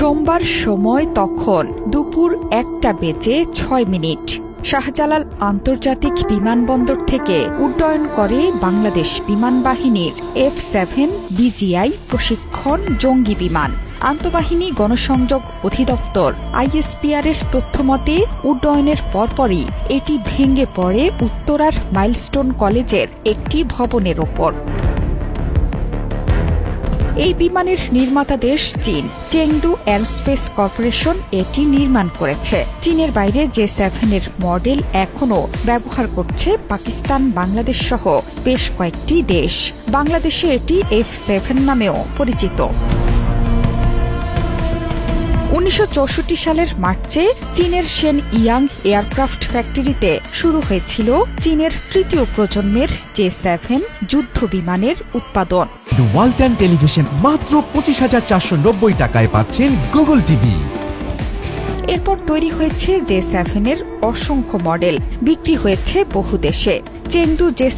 সোমবার সময় তখন দুপুর একটা বেজে ছয় মিনিট। শাহজালাল আন্তর্জাতিক বিমানবন্দর থেকে উড্ডয়ন করে বাংলাদেশ বিমান বাহিনীর এফ সেভেন বিজিআই প্রশিক্ষণ জঙ্গি বিমান। আন্তঃবাহিনী গণসংযোগ অধিদপ্তর আইএসপিআর এর তথ্যমতে উড্ডয়নের পরপরই এটি ভেঙে পড়ে উত্তরার মাইলস্টোন কলেজের একটি ভবনের ওপর। এই বিমানের নির্মাতা দেশ চীন। চেংদু এরোস্পেস কর্পোরেশন এটি নির্মাণ করেছে। চীনের বাইরে জে সেভেনের মডেল এখনও ব্যবহার করছে পাকিস্তান, বাংলাদেশ সহ বেশ কয়েকটি দেশ। বাংলাদেশে এটি এফ সেভেন নামেও পরিচিত। উনিশশো সালের মার্চে চীনের সেন ইয়াং এয়ারক্রাফট ফ্যাক্টরিতে শুরু হয়েছিল চীনের তৃতীয় প্রজন্মের জে সেভেন যুদ্ধ বিমানের উৎপাদন। ওয়ালটন টেলিভিশন মাত্র পঁচিশ হাজার চারশো নব্বই টাকায় পাচ্ছেন গুগল টিভি এরপর তৈরি হয়েছে জে সেভেনের অসংখ্য মডেল বিক্রি হয়েছে বহু দেশে। Chengdu J